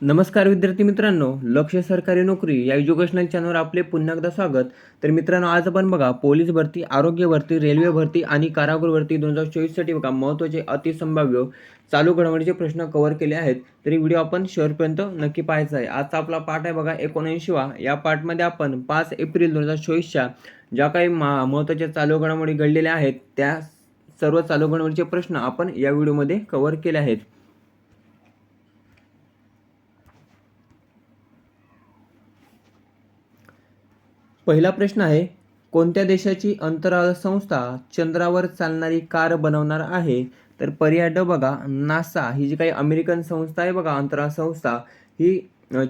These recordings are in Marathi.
नमस्कार विद्यार्थी मित्रांनो लक्ष सरकारी नोकरी या एज्युकेशनल चॅनलवर आपले पुन्हा एकदा स्वागत. तर मित्रांनो आज आपण बघा पोलीस भरती आरोग्य भरती रेल्वे भरती आणि कारागृह भरती दोन हजार चोवीससाठी बघा महत्त्वाचे अतिसंभाव्य चालू घडामोडीचे प्रश्न कव्हर केले आहेत. तरी व्हिडिओ आपण शेवटपर्यंत नक्की पाहायचा आहे. आजचा आपला पाठ आहे बघा एकोणऐंशीवा. या पाठमध्ये आपण पाच एप्रिल दोन हजार चोवीसच्या ज्या काही मा महत्त्वाच्या चालू घडामोडी घडलेल्या आहेत त्या सर्व चालू घडामोडीचे प्रश्न आपण या व्हिडिओमध्ये कव्हर केले आहेत. पहिला प्रश्न आहे कोणत्या देशाची अंतराळ संस्था चंद्रावर चालणारी कार बनवणार आहे? तर पर्याय ड बघा नासा ही जी काही अमेरिकन संस्था आहे बघा अंतराळ संस्था ही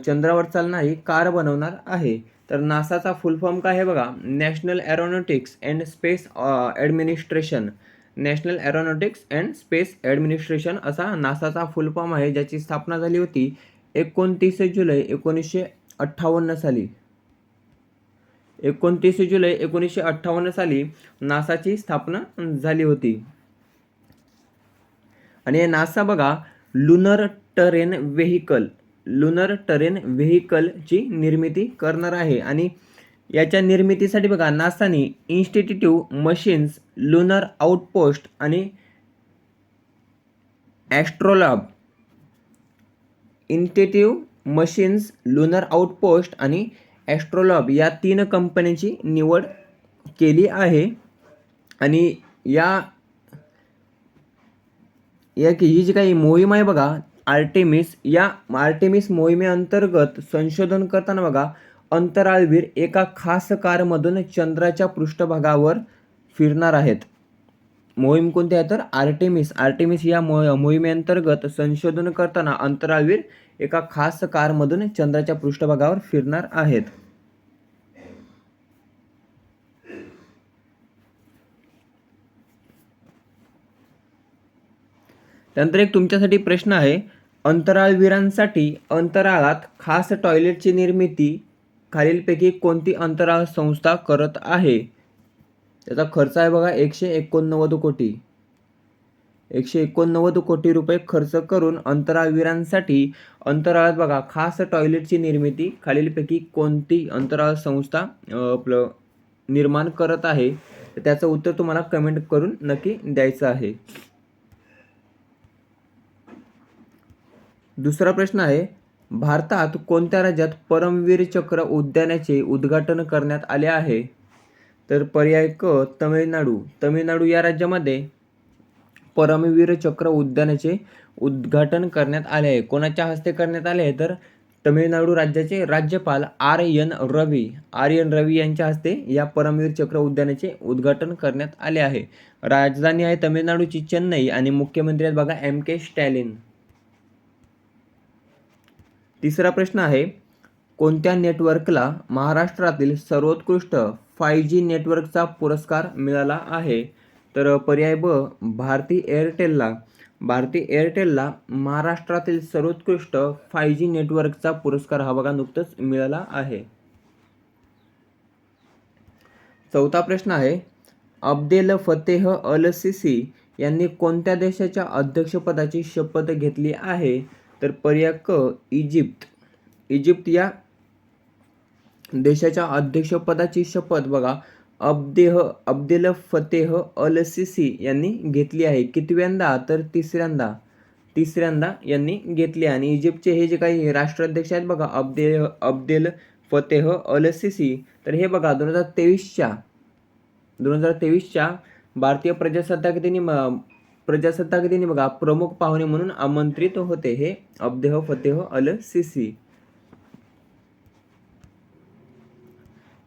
चंद्रावर चालणारी कार बनवणार आहे. तर नासाचा फुल फॉर्म काय आहे बघा? National aeronautics and space administration national aeronautics and space administration असा नासाचा फुल फॉर्म आहे ज्याची स्थापना झाली होती एकोणतीस जुलै एकोणीसशे अठ्ठावन्न साली. एकोणतीस जुलै एकोणीसशे अठ्ठावन्न साली नासाची स्थापना झाली होती. आणि हे नासा बघा lunar terrain vehicle lunar terrain व्हेकलची निर्मिती करणार आहे. आणि याच्या निर्मितीसाठी बघा नासाने इन्स्टिट्यूटिव्ह मशीन्स लुनर आउटपोस्ट आणि Astrolab Intuitive Machines lunar outpost आणि ॲस्ट्रोलॉब या तीन कंपन्यांची निवड केली आहे. आणि या या की ही जी काही मोहीम आहे बघा आर्टेमिस या आर्टेमिस मोहिमेअंतर्गत संशोधन करताना बघा अंतराळवीर एका खास कारमधून चंद्राच्या पृष्ठभागावर फिरणार आहेत. मोहीम कोणती आहे तर आर्टेमिस आर्टेमिस या मो मोहिमेअंतर्गत संशोधन करताना अंतराळवीर एका खास कारमधून चंद्राच्या पृष्ठभागावर फिरणार आहेत. त्यानंतर एक तुमच्यासाठी प्रश्न आहे. अंतराळवीरांसाठी अंतराळात खास टॉयलेटची निर्मिती खालीलपैकी कोणती अंतराळ संस्था करत आहे? त्याचा खर्च आहे बघा एकशे एकोणनव्वद कोटी. एकशे एकोणनव्वद कोटी रुपये खर्च करून अंतराळवीरांसाठी अंतराळात बघा खास टॉयलेटची निर्मिती खालीलपैकी कोणती अंतराळ संस्था आपलं निर्माण करत आहे? तर त्याचं उत्तर तुम्हाला कमेंट करून नक्की द्यायचं आहे. दुसरा प्रश्न आहे भारतात कोणत्या राज्यात परमवीर चक्र उद्यानाचे उद्घाटन करण्यात आले आहे? तर पर्याय क तमिळनाडू. तमिळनाडू या राज्यामध्ये परमवीर चक्र उद्यानाचे उद्घाटन करण्यात आले आहे. कोणाच्या हस्ते करण्यात आले आहे? तर तमिळनाडू राज्याचे राज्यपाल R N Ravi. R N Ravi यांच्या हस्ते या परमवीर चक्र उद्यानाचे उद्घाटन करण्यात आले आहे. राजधानी आहे तमिळनाडूची चेन्नई आणि मुख्यमंत्री आहेत बघा एम के स्टॅलिन. तिसरा प्रश्न आहे कोणत्या नेटवर्कला महाराष्ट्रातील सर्वोत्कृष्ट फाय जी नेटवर्कचा पुरस्कार मिळाला आहे. तर पर्याय ब भारती एअरटेलला. भारती एअरटेलला महाराष्ट्रातील सर्वोत्कृष्ट फाय जी नेटवर्कचा पुरस्कार हा बघा नुकतंच मिळाला आहे. चौथा प्रश्न आहे अब्देल फतेह अल सिसी यांनी कोणत्या देशाच्या अध्यक्षपदाची शपथ घेतली आहे? तर पर्याय क इजिप्त. इजिप्त या देशाच्या अध्यक्षपदाची शपथ बघा. अब्देह अब्देल फतेह अल सिसी यांनी घेतली आहे. कितव्यांदा? तर तिसऱ्यांदा. तिसऱ्यांदा यांनी घेतली आणि इजिप्तचे हे जे काही राष्ट्राध्यक्ष आहेत बघा अब्देह अब्देल फतेह अल सिसी तर हे बघा दोन हजार तेवीसच्या दोन हजार तेवीसच्या भारतीय प्रजासत्ताक दिनी म- प्रजासत्ताक दिनी बघा प्रमुख पाहुणे म्हणून आमंत्रित होते हे अब्देह फतेह अल सिसी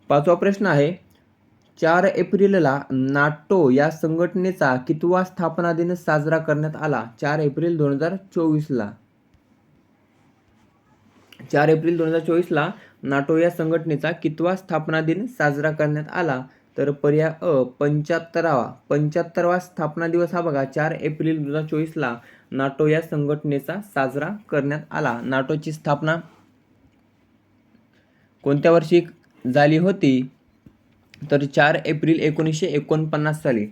पाचवा प्रश्न आहे चार एप्रिलला नाटो या संघटनेचा कितवा स्थापना दिन साजरा करण्यात आला? चार एप्रिल दोन हजार चोवीसला. चार एप्रिल दोन हजार चोवीसला नाटो या संघटनेचा कितवा स्थापना दिन साजरा करण्यात आला? तर पर्याय अ पंच्याहत्तरावा. पंच्याहत्तरावा स्थापना दिवस हा बघा चार एप्रिल दोन हजार चोवीसला नाटो या संघटनेचा साजरा करण्यात आला. नाटोची स्थापना कोणत्या वर्षी? झाली होती तर चार एप्रिल एकोणीसशे एकोणपन्नास साली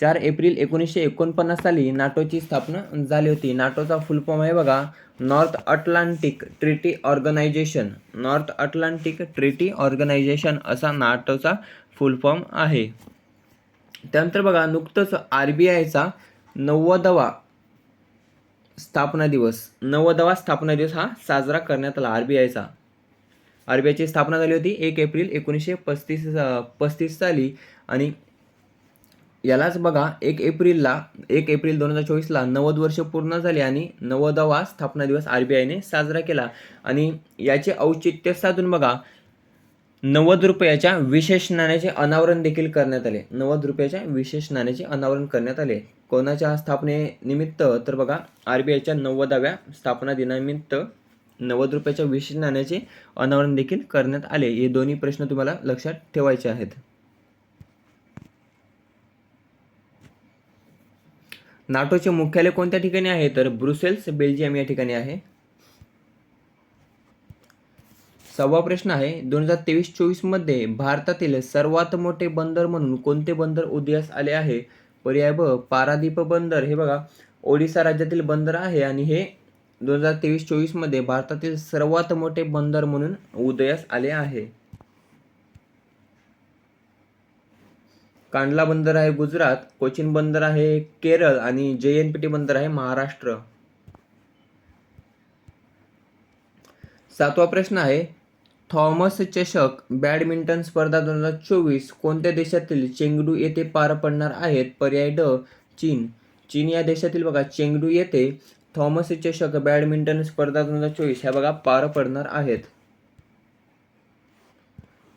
चार एप्रिल एकोणीसशे एकोणपन्नास साली नाटोची स्थापना झाली होती. नाटोचा फुल फॉर्म आहे बघा north atlantic treaty organisation north atlantic treaty organisation असा नाटोचा फुल फॉर्म आहे. त्यानंतर बघा नुकतंच आर बी आयचा नव्वदवा स्थापना दिवस नव्वदवा स्थापना दिवस हा साजरा करण्यात आला आर बी आयचा आर बी आयची स्थापना झाली होती एक एप्रिल एकोणीसशे पस्तीस पस्तीस साली. आणि यालाच बघा एक एप्रिलला एक एप्रिल दोन हजार चोवीसला नव्वद वर्ष पूर्ण झाली आणि नव्वदावा स्थापना दिवस आर बी आयने साजरा केला. आणि याचे औचित्य साधून बघा नव्वद रुपयाच्या विशेष नाण्याचे अनावरण देखील करण्यात आले. नव्वद रुपयाच्या विशेष नाण्याचे अनावरण करण्यात आले. कोणाच्या स्थापनेनिमित्त? तर बघा आर बी आयच्या नव्वदाव्या स्थापना दिनानिमित्त नव्वद रुपयाच्या विशेष नाण्याचे अनावरण देखील करण्यात आले. हे दोन्ही प्रश्न तुम्हाला लक्षात ठेवायचे आहेत. नाटोचे मुख्यालय कोणत्या ठिकाणी आहे? तर ब्रुसेल्स बेल्जियम या ठिकाणी आहे. सहावा प्रश्न आहे दोन हजार तेवीस चोवीसमध्ये भारतातील सर्वात मोठे बंदर म्हणून कोणते बंदर उदयास आले आहे? पर्याय ब पारादीप बंदर. हे बघा ओडिसा राज्यातील बंदर आहे आणि हे दोन हजार तेवीस चोवीसमध्ये भारतातील सर्वात मोठे बंदर म्हणून उदयास आले आहे. कांडला बंदर आहे गुजरात कोचीन बंदर आहे केरळ आणि जे एन पी टी बंदर आहे महाराष्ट्र. सातवा प्रश्न आहे थॉमस चषक बॅडमिंटन स्पर्धा दोन हजार चोवीस कोणत्या देशातील चेंगडू येथे पार पडणार आहेत? पर्याय ड चीन. चीन या देशातील बघा चेंगडू येथे थॉमस चषक बॅडमिंटन स्पर्धा दोन हजार चोवीस ह्या बघा पार पडणार आहेत.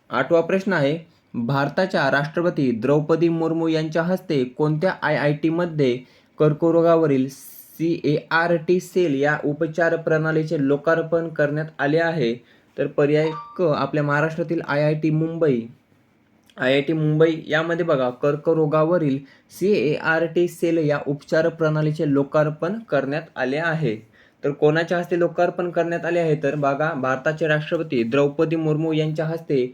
आठवा प्रश्न आहे भारताच्या राष्ट्रपती द्रौपदी मुर्मू यांच्या हस्ते कोणत्या आय आय टीमध्ये कर्करोगावरील C A R T cell या उपचार प्रणालीचे लोकार्पण करण्यात आले आहे? तर पर्याय क आपल्या महाराष्ट्रातील I I T Mumbai. I I T Mumbai यामध्ये बघा कर्करोगावरील C A R T cell या उपचार प्रणालीचे लोकार्पण करण्यात आले आहे. तर कोणाच्या हस्ते लोकार्पण करण्यात आले आहे? तर बघा भारताचे राष्ट्रपती द्रौपदी मुर्मू यांच्या हस्ते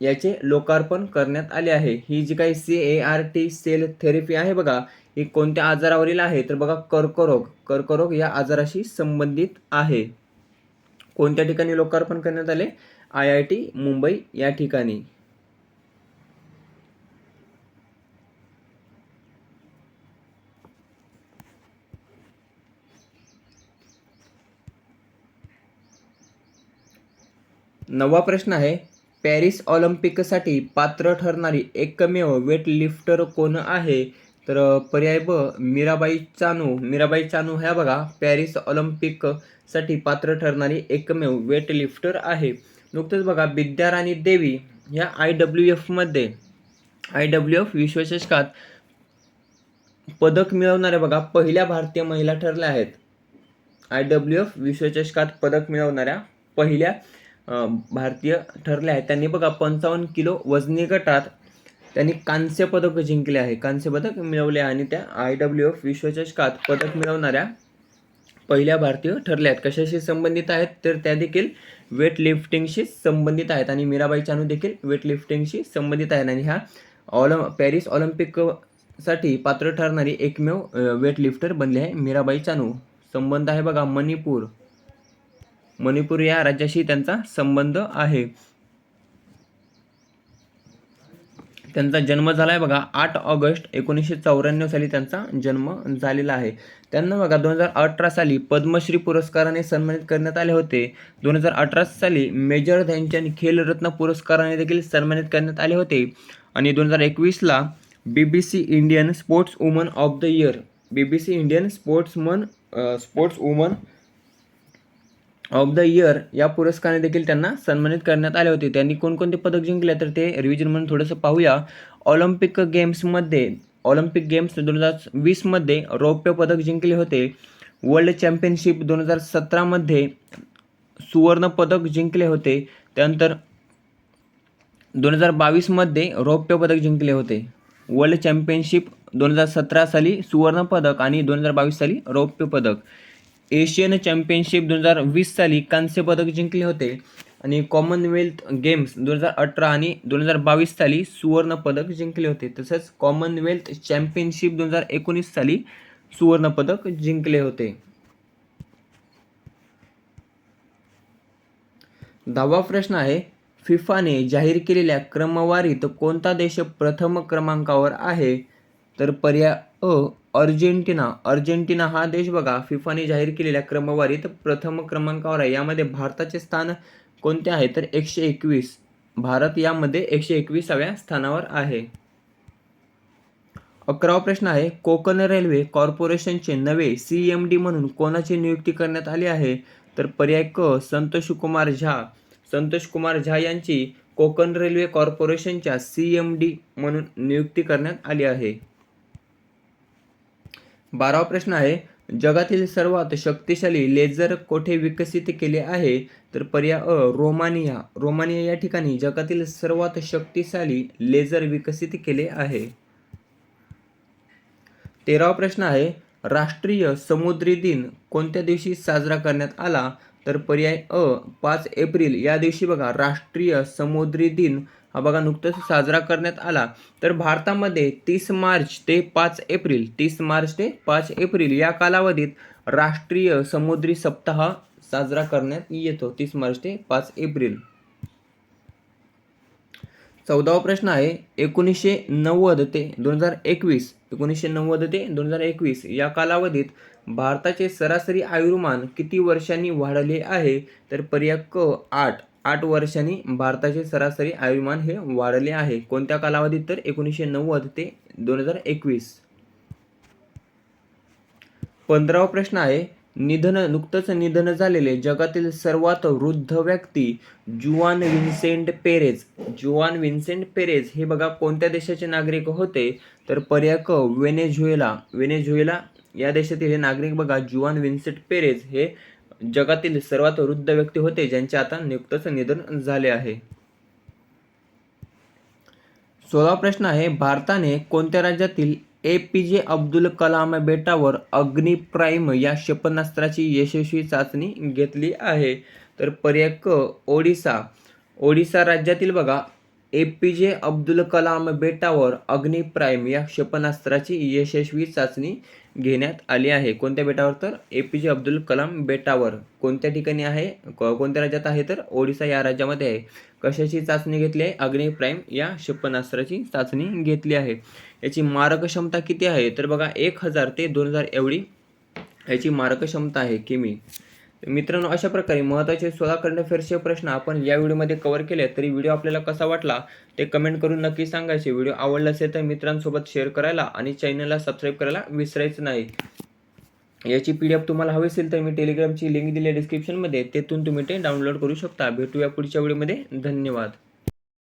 याचे लोकार्पण करण्यात आले आहे. ही जी काही C A R T cell therapy आहे बघा ही कोणत्या आजारावरील आहे? तर बघा कर्करोग. कर्करोग या आजाराशी संबंधित आहे. कोणत्या ठिकाणी लोकार्पण करण्यात आले? आय आय टी मुंबई या ठिकाणी. नववा प्रश्न आहे पॅरिस ऑलिम्पिकसाठी पात्र ठरणारी एकमेव वेट लिफ्टर कोण आहे? तर पर्याय ब मीराबाई चानू. मीराबाई चानू ह्या बघा पॅरिस ऑलिम्पिकसाठी पात्र ठरणारी एकमेव वेट लिफ्टर आहे. नुकतंच बघा विद्याराणी देवी ह्या आय डब्ल्यू एफमध्ये आय डब्ल्यू एफ विश्वचषकात पदक मिळवणाऱ्या बघा पहिल्या भारतीय महिला ठरल्या आहेत. आय डब्ल्यू एफ विश्वचषकात पदक मिळवणाऱ्या पहिल्या भारतीय ठरले आहेत त्यांनी बघा पंचावन्न किलो वजनी गटात त्यांनी कांस्य पदक जिंकले आहे. कांस्य पदक मिळवले आहे आणि त्या आय डब्ल्यू एफ विश्वचषकात पदक मिळवणाऱ्या पहिल्या भारतीय ठरल्या आहेत. कशाशी संबंधित आहेत तर त्या देखील वेट लिफ्टिंगशी संबंधित आहेत. आणि मीराबाई चानू देखील वेट लिफ्टिंगशी संबंधित आहेत. आणि ह्या ऑलम पॅरिस ऑलिम्पिकसाठी पात्र ठरणारी एकमेव वेट लिफ्टर बनली आहे मीराबाई चानू. संबंध आहे बघा मणिपूर. मणिपूर या राज्याशी त्यांचा संबंध आहे. त्यांचा जन्म झाला आहे बघा आठ ऑगस्ट एकोणीसशे चौऱ्याण्णव साली त्यांचा जन्म झालेला आहे. त्यांना बघा दोन हजार अठरा साली पद्मश्री पुरस्काराने सन्मानित करण्यात आले होते. दोन हजार अठरा साली मेजर ध्यानचंद खेलरत्न पुरस्काराने देखील सन्मानित करण्यात आले होते. आणि दोन हजार एकवीसला B B C Indian sports woman of the year B B C Indian sportsman sports woman of the year या पुरस्काराने देखील त्यांना सन्मानित करण्यात आले होते. त्यांनी कोणकोणते पदक जिंकले तर ते रिव्हिजन म्हणून थोडंसं पाहूया. ऑलिम्पिक गेम्समध्ये ऑलिम्पिक गेम्स दोन हजार वीसमध्ये रौप्य पदक जिंकले होते. वर्ल्ड चॅम्पियनशिप दोन हजार सतरामध्ये सुवर्ण पदक जिंकले होते. त्यानंतर दोन हजार बावीसमध्ये रौप्य पदक जिंकले होते. वर्ल्ड चॅम्पियनशिप दोन हजार सतरा साली सुवर्ण पदक आणि दोन हजार बावीस साली रौप्य पदक. एशियन चॅम्पियनशिप दोन हजार वीस साली कांस्य पदक जिंकले होते. आणि कॉमनवेल्थ गेम्स दोन हजार अठरा आणि दोन हजार बावीस साली सुवर्ण पदक जिंकले होते. तसंच कॉमनवेल्थ चॅम्पियनशिप दोन हजार एकोणीस साली सुवर्ण पदक जिंकले होते. दहावा प्रश्न आहे फिफाने जाहीर केलेल्या क्रमवारीत कोणता देश प्रथम क्रमांकावर आहे? तर पर्याय अ अर्जेंटिना. अर्जेंटिना हा देश बघा फिफाने जाहीर केलेल्या क्रमवारीत प्रथम क्रमांकावर आहे. यामध्ये भारताचे स्थान कोणते आहे? तर एकशे एकवीस. भारत यामध्ये एकशे एकविसाव्या स्थानावर आहे. अकरावा प्रश्न आहे कोकण रेल्वे कॉर्पोरेशनचे नवे सी एम डी म्हणून कोणाची नियुक्ती करण्यात आली आहे? तर पर्याय क संतोष कुमार झा. संतोष कुमार झा यांची कोकण रेल्वे कॉर्पोरेशनच्या सी एम डी म्हणून नियुक्ती करण्यात आली आहे. बारावा प्रश्न आहे जगातील सर्वात शक्तिशाली लेझर कोठे विकसित केले आहे? तर पर्याय अ रोमानिया. रोमानिया या ठिकाणी जगातील सर्वात शक्तिशाली लेझर विकसित केले आहे. तेरावा प्रश्न आहे राष्ट्रीय समुद्री दिन कोणत्या दिवशी साजरा करण्यात आला? तर पर्याय अ पाच एप्रिल. या दिवशी बघा राष्ट्रीय समुद्री दिन हा बघा नुकतंच साजरा करण्यात आला. तर भारतामध्ये तीस मार्च ते पाच एप्रिल तीस मार्च ते पाच एप्रिल या कालावधीत राष्ट्रीय समुद्री सप्ताह साजरा करण्यात येतो तीस मार्च ते पाच एप्रिल. चौदावा प्रश्न आहे एकोणीसशे नव्वद ते दोन हजार एकवीस एकोणीसशे नव्वद ते दोन हजार एकवीस या कालावधीत भारताचे सरासरी आयुर्मान किती वर्षांनी वाढले आहे? तर पर्याय क आठ. आठ वर्षांनी भारताचे सरासरी आयुर्मान हे वाढले आहे. कोणत्या कालावधीत तर? एकोणीसशे नव्वद ते दोन हजार एकवीस. पंधरावा प्रश्न आहे निधन नुकतंच निधन झालेले जगातील सर्वात वृद्ध व्यक्ती Juan Vicente Perez Juan Vicente Perez हे बघा कोणत्या देशाचे नागरिक होते? तर पर्याक वेनेझुएला. वेनेझुएला या देशातील हे नागरिक बघा जुआन विन्सेंट पेरेज हे जगातील सर्वात वृद्ध व्यक्ती होते ज्यांचे आता नियुक्तच निधन झाले आहे. सोळा प्रश्न आहे भारताने कोणत्या राज्यातील ए पी जे अब्दुल कलाम बेटावर अग्नि प्राईम या क्षेपणास्त्राची यशस्वी चाचणी घेतली आहे? तर पर्याय क ओडिसा. ओडिसा राज्यातील बघा ए पी जे अब्दुल कलाम बेटावर अग्नि प्राईम या क्षेपणास्त्राची यशस्वी चाचणी घेण्यात आली आहे. कोणत्या बेटावर तर? ए पी जे अब्दुल कलाम बेटावर. कोणत्या ठिकाणी आहे? कोणत्या राज्यात आहे तर? ओडिसा या राज्यामध्ये आहे. कशाची चाचणी घेतली आहे? अग्नि प्राईम या क्षेपणास्त्राची चाचणी घेतली आहे. याची मारक क्षमता किती आहे? तर बघा एक हजार ते दोन हजार एवढी याची मारक क्षमता आहे किमी मी मित्रांनो अशा प्रकारे महत्त्वाचे सोळा करंट अफेअर्सचे प्रश्न आपण या व्हिडिओमध्ये कव्हर केले. तरी व्हिडिओ आपल्याला कसा वाटला ते कमेंट करून नक्की सांगायचे व्हिडिओ आवडला असेल तर मित्रांसोबत शेअर करायला आणि चॅनलला सबस्क्राईब करायला विसरायचं नाही. याची पी डी एफ तुम्हाला हवी असेल तर मी टेलिग्रामची लिंक दिली आहे डिस्क्रिप्शनमध्ये तेथून तुम्ही ते डाउनलोड करू शकता. भेटूया पुढच्या व्हिडिओमध्ये. धन्यवाद.